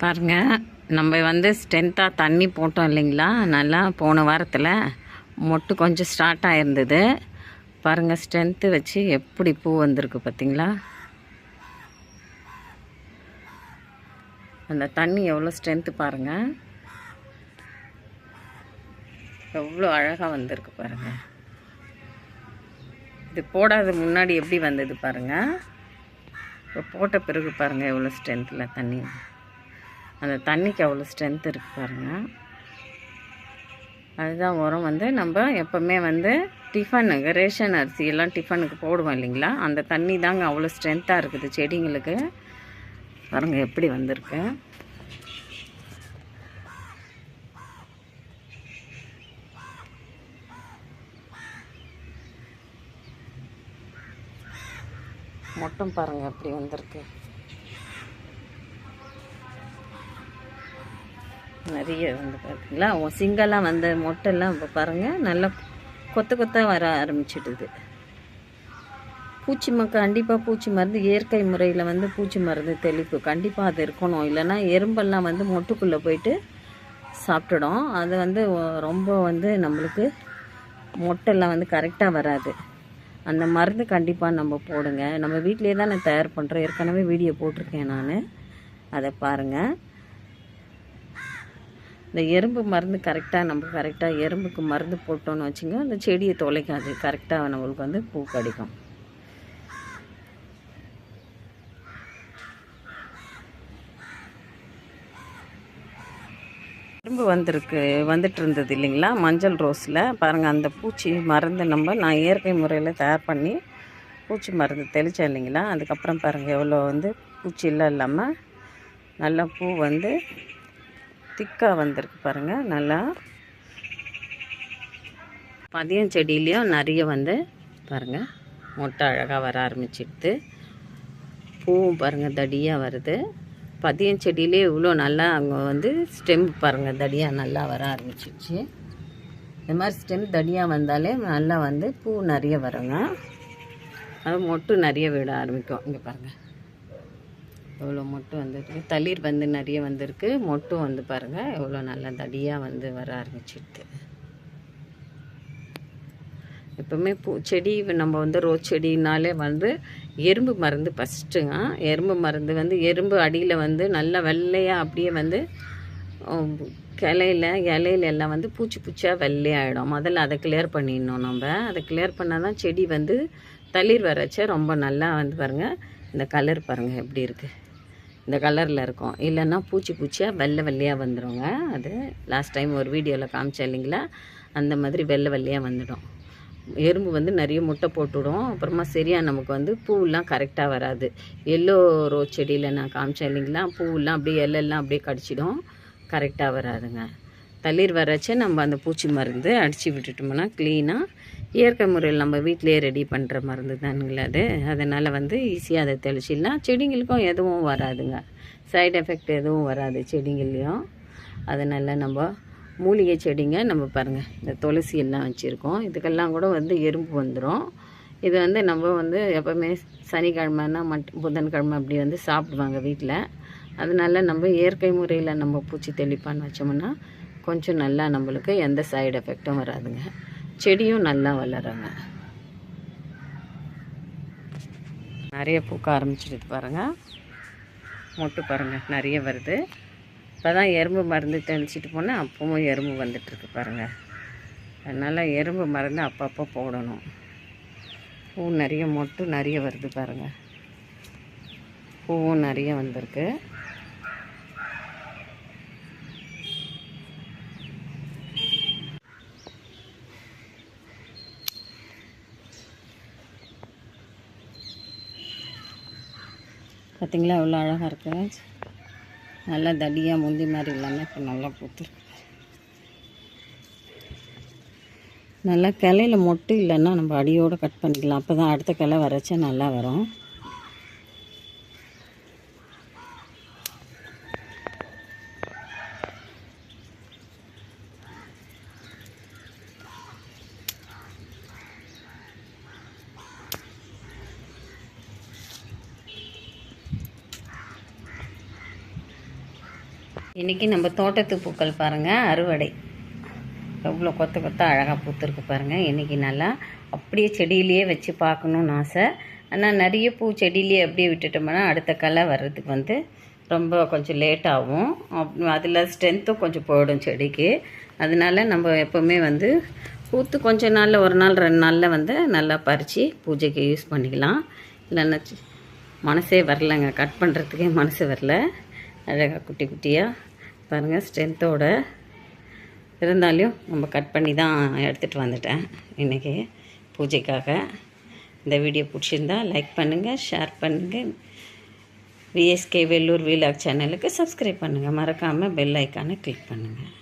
பாருங்கள் நம்ம வந்து ஸ்ட்ரென்த்தாக தண்ணி போட்டோம் இல்லைங்களா? நல்லா போன வாரத்தில் மொட்டு கொஞ்சம் ஸ்டார்ட் ஆகிருந்தது பாருங்கள் ஸ்ட்ரென்த்து வச்சு எப்படி பூ வந்திருக்கு பார்த்திங்களா அந்த தண்ணி எவ்வளோ ஸ்ட்ரென்த்து பாருங்கள் எவ்வளோ அழகாக வந்திருக்கு பாருங்கள் இது போடாத முன்னாடி எப்படி வந்தது பாருங்கள் இப்போ போட்ட பிறகு பாருங்கள் எவ்வளோ ஸ்ட்ரென்த்தில் தண்ணி. அந்த தண்ணிக்கு அவ்வளோ ஸ்ட்ரென்த் இருக்கு பாருங்கள் அதுதான் உரம் வந்து நம்ம எப்போவுமே வந்து டிஃபனுக்கு ரேஷன் அரிசி எல்லாம் டிஃபனுக்கு போடுவோம் இல்லைங்களா? அந்த தண்ணி தாங்க அவ்வளோ ஸ்ட்ரென்த்தாக இருக்குது செடிங்களுக்கு. பாருங்கள் எப்படி வந்திருக்கு. மொட்டம் பாருங்கள் எப்படி வந்திருக்கு. நிறைய வந்து பார்த்தீங்களா சிங்கெல்லாம் வந்த மொட்டைலாம் இப்போ பாருங்கள் நல்லா கொத்த கொத்தாக வர ஆரம்பிச்சிடுது. பூச்சி ம கண்டிப்பாக பூச்சி மருந்து இயற்கை முறையில் வந்து பூச்சி மருந்து தெளிப்பு. கண்டிப்பாக அது இருக்கணும். இல்லைன்னா எறும்பெல்லாம் வந்து மொட்டுக்குள்ளே போயிட்டு சாப்பிட்டுடும். அது வந்து ரொம்ப வந்து நம்மளுக்கு மொட்டெல்லாம் வந்து கரெக்டாக வராது. அந்த மருந்து கண்டிப்பாக நம்ம போடுங்க. நம்ம வீட்டிலே தான் நான் தயார் பண்ணுறோம் ஏற்கனவே வீடியோ போட்டிருக்கேன் நான். அதை பாருங்கள் இந்த எறும்பு மருந்து கரெக்டாக நம்ம கரெக்டாக எறும்புக்கு மருந்து போட்டோன்னு வச்சுங்க அந்த செடியை தொலைக்காது. கரெக்டாக நம்மளுக்கு வந்து பூ கிடைக்கும். எறும்பு வந்திருக்கு வந்துட்டு இருந்தது இல்லைங்களா? மஞ்சள் ரோஸில். பாருங்கள் அந்த பூச்சி மருந்து நம்ம நான் இயற்கை முறையில் தயார் பண்ணி பூச்சி மருந்து தெளித்தேன் இல்லைங்களா? அதுக்கப்புறம் பாருங்கள் எவ்வளோ வந்து பூச்சிலாம் இல்லாமல் நல்லா பூ வந்து திக்காக வந்திருக்கு பாருங்கள் நல்லா. பதியம் செடியிலையும் நிறைய வந்து பாருங்கள் மொட்டை அழகாக வர ஆரம்பிச்சிடுது பூவும் பாருங்கள் தடியாக வருது. பதியம் செடியிலே இவ்வளோ நல்லா அங்கே வந்து ஸ்டெம் பாருங்கள் தடியாக நல்லா வர ஆரம்பிச்சிடுச்சு இந்த மாதிரி ஸ்டெம் தடியாக வந்தாலே நல்லா வந்து பூ நிறைய வருங்க. அது மொட்டு நிறைய விட ஆரம்பிக்கும். இங்கே பாருங்கள் எவ்வளோ மொட்டு வந்துருக்கு தளிர் வந்து நிறைய வந்திருக்கு. மொட்டும் வந்து பாருங்கள் எவ்வளோ நல்லா தடியாக வந்து வர ஆரம்பிச்சிடுது எப்போவுமே பூ செடி நம்ம வந்து ரோஸ் செடினாலே வந்து எறும்பு மருந்து ஃபஸ்ட்டுங்க எறும்பு மருந்து வந்து எறும்பு அடியில் வந்து நல்லா வெள்ளையாக அப்படியே வந்து கிளையில் இலையில எல்லாம் வந்து பூச்சி பூச்சியாக வெள்ளையாகிடும் முதல்ல அதை கிளியர் பண்ணிடணும் நம்ம. அதை கிளியர் பண்ணால் தான் செடி வந்து தளிர் வரச்ச ரொம்ப நல்லா வந்து பாருங்கள் இந்த கலர் பாருங்கள் எப்படி இருக்குது இந்த கலரில் இருக்கும். இல்லைன்னா பூச்சி பூச்சியாக வெள்ளை வெள்ளையாக வந்துடுங்க அது லாஸ்ட் டைம் ஒரு வீடியோவில் காமிச்சேன் இல்லைங்களா? அந்த மாதிரி வெள்ளை வெள்ளையாக வந்துடும். எறும்பு வந்து நிறைய முட்டை போட்டுவிடும் அப்புறமா சரியாக நமக்கு வந்து பூவெல்லாம் கரெக்டாக வராது. எல்லோ ரோஸ் செடியில் நான் காமிச்சேன் இல்லைங்களா? பூவெல்லாம் அப்படியே எல்லாம் அப்படியே கடிச்சிடும். கரெக்டாக வராதுங்க. தளிர் வரச்சே நம்ம அந்த பூச்சி மருந்து அடித்து விட்டுட்டோம்னா க்ளீனாக இயற்கை முறையில் நம்ம வீட்டிலேயே ரெடி பண்ணுற மருந்து தானுங்களா அது. அதனால் வந்து ஈஸியாக அதை தெளிச்சிடலாம். செடிங்களுக்கும் எதுவும் வராதுங்க. சைடு எஃபெக்ட் எதுவும் வராது செடிங்கள்லேயும். அதனால் நம்ம மூலிகை செடிங்க நம்ம பாருங்கள் இந்த துளசி எல்லாம் வச்சுருக்கோம். இதுக்கெல்லாம் கூட வந்து எறும்பு வந்துடும் இது வந்து நம்ம வந்து எப்போவுமே சனிக்கிழமைனா மட் புதன்கிழமை அப்படி வந்து சாப்பிடுவாங்க வீட்டில். அதனால நம்ம இயற்கை முறையில் நம்ம பூச்சி தெளிப்பான்னு வச்சோம்னா கொஞ்சம் நல்லா நம்மளுக்கு எந்த சைடு எஃபெக்ட்டும் வராதுங்க. செடியும் நல்லா வளருங்க. நிறைய பூக்க ஆரம்பிச்சிடுது பாருங்கள் மொட்டு பாருங்கள் நிறைய வருது. இப்போ தான் எறும்பு மருந்து தெளிச்சிட்டு போனால் அப்பவும் எறும்பு வந்துட்டுருக்கு பாருங்கள் அதனால் எறும்பு மருந்து அப்பப்போ போடணும். பூ நிறைய மொட்டு நிறைய வருது பாருங்கள் பூவும் நிறைய வந்திருக்கு. பார்த்தீங்களா எவ்வளோ அழகாக இருக்குது நல்லா தடியாக முந்தி மாதிரி இல்லாமல் இப்போ நல்லா பூத்துருக்கு. நல்லா கிளையில மொட்டு இல்லைன்னா நம்ம அடியோடு கட் பண்ணிக்கலாம். அப்போ தான் அடுத்த கிளை வரைச்சா நல்லா வரும். இன்றைக்கி நம்ம தோட்டத்து பூக்கள் பாருங்கள் அறுவடை. எவ்வளோ கொத்த கொத்த அழகாக பூத்துருக்கு பாருங்கள் இன்றைக்கி நல்லா அப்படியே செடியிலேயே வச்சு பார்க்கணுன்னு ஆசை. ஆனால் நிறைய பூ செடியிலேயே அப்படியே விட்டுட்டோம்னா அடுத்த களை வர்றதுக்கு வந்து ரொம்ப கொஞ்சம் லேட் ஆகும். அதில் ஸ்ட்ரென்த்தும் கொஞ்சம் போயிடும் செடிக்கு. அதனால நம்ம எப்போவுமே வந்து பூத்து கொஞ்ச நாளில் ஒரு நாள் ரெண்டு நாளில் வந்து நல்லா பறித்து பூஜைக்கு யூஸ் பண்ணிக்கலாம். இல்லைன்னா மனசே வரலங்க. கட் பண்ணுறதுக்கே மனசு வரல. அழகாக குட்டி குட்டியாக பாருங்கள் ஸ்ட்ரென்த்தோட இருந்தாலும் நம்ம கட் பண்ணி தான் எடுத்துகிட்டு வந்துட்டேன் இன்றைக்கி பூஜைக்காக. இந்த வீடியோ பிடிச்சிருந்தா லைக் பண்ணுங்கள் ஷேர் பண்ணுங்கள் விஎஸ்கே வெள்ளூர் வீலாக் சேனலுக்கு சப்ஸ்கிரைப் பண்ணுங்கள் மறக்காமல் பெல் ஐக்கானை கிளிக் பண்ணுங்கள்